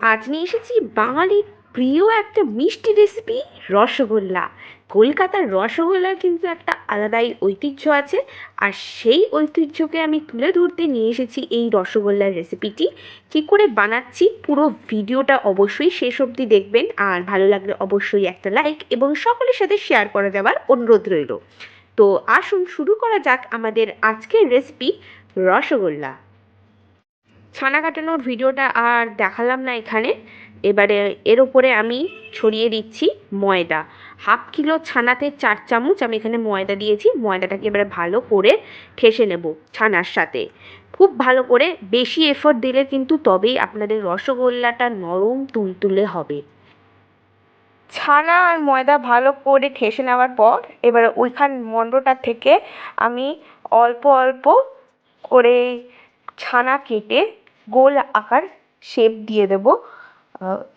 আজ নিয়ে এসেছি বাঙালির প্রিয় একটা মিষ্টি রেসিপি রসগোল্লা। কলকাতার রসগোল্লার কিন্তু একটা আলাদাই ঐতিহ্য আছে। আর সেই ঐতিহ্যকে আমি তুলে ধরতে নিয়ে এসেছি এই রসগোল্লার রেসিপিটি কী করে বানাচ্ছি পুরো ভিডিওটা অবশ্যই শেষ অবধি দেখবেন। আর ভালো লাগলে অবশ্যই একটা লাইক এবং সকলের সাথে শেয়ার করে দেওয়ার অনুরোধ রইল। তো আসুন শুরু করা যাক আমাদের আজকের রেসিপি রসগোল্লা। ছানা কাটানোর ভিডিওটা আর দেখালাম না এখানে। এবারে এর ওপরে আমি ছড়িয়ে দিচ্ছি ময়দা। হাফ কিলো ছানাতে চার চামচ আমি এখানে ময়দা দিয়েছি। ময়দাটাকে এবারে ভালো করে ঠেসে নেব ছানার সাথে। খুব ভালো করে বেশি এফোর্ট দিলে কিন্তু তবেই আপনাদের রসগোল্লাটা নরম তুলতুলে হবে। ছানা আর ময়দা ভালো করে ঠেসে নেওয়ার পর এবার ওইখান মণ্ডটা থেকে আমি অল্প অল্প করে ছানা কেটে গোল আকার শেপ দিয়ে দেব।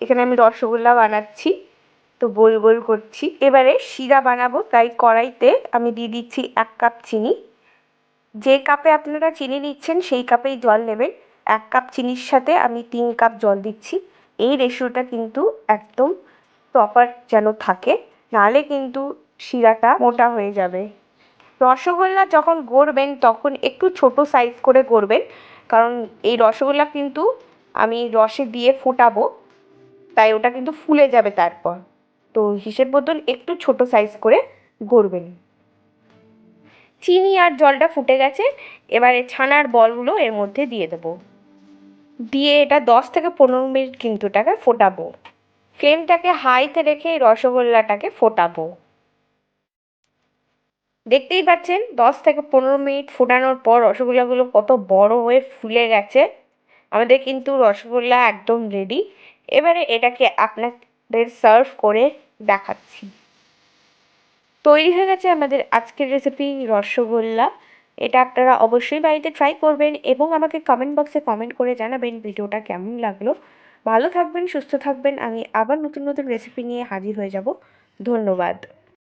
এখানে আমি রসগোল্লা বানাচ্ছি, তো গোল গোল করছি। এবারে শিরা বানাবো, তাই কড়াইতে আমি দিয়ে দিচ্ছি এক কাপ চিনি। যে কাপে আপনারা চিনি নিচ্ছেন, সেই কাপেই জল নেবেন। এক কাপ চিনির সাথে আমি তিন কাপ জল দিচ্ছি। এই রেশিওটা কিন্তু একদম প্রপার যেন থাকে নাহলে কিন্তু শিরাটা মোটা হয়ে যাবে। রসগোল্লা যখন গড়বেন, তখন একটু ছোট সাইজ করে গড়বেন। কারণ এই রসগোল্লা কিন্তু আমি রসে দিয়ে ফোটাবো, তাই ওটা কিন্তু ফুলে যাবে তারপর। তো হিসেব মতন একটু ছোট সাইজ করে গড়বেন। চিনি আর জলটা ফুটে গেছে, এবারে ছানার বলগুলো এর মধ্যে দিয়ে দেবো। দিয়ে এটা দশ থেকে পনেরো মিনিট কিন্তু এটাকে ফোটাবো। ফ্লেমটাকে হাইতে রেখে এই রসগোল্লাটাকে ফোটাবো। দেখতেই পাচ্ছেন, দশ থেকে পনেরো মিনিট ফোটানোর পর রসগোল্লাগুলো কত বড় হয়ে ফুলে গেছে। আমাদের কিন্তু রসগোল্লা একদম রেডি এবারে এটাকে আপনাদের সার্ভ করে দেখাচ্ছি। তৈরি হয়ে গেছে আমাদের আজকের রেসিপি রসগোল্লা। এটা আপনারা অবশ্যই বাড়িতে ট্রাই করবেন এবং আমাকে কমেন্ট বক্সে কমেন্ট করে জানাবেন ভিডিওটা কেমন লাগল। ভালো থাকবেন, সুস্থ থাকবেন। আমি আবার নতুন নতুন রেসিপি নিয়ে হাজির হয়ে যাব। ধন্যবাদ।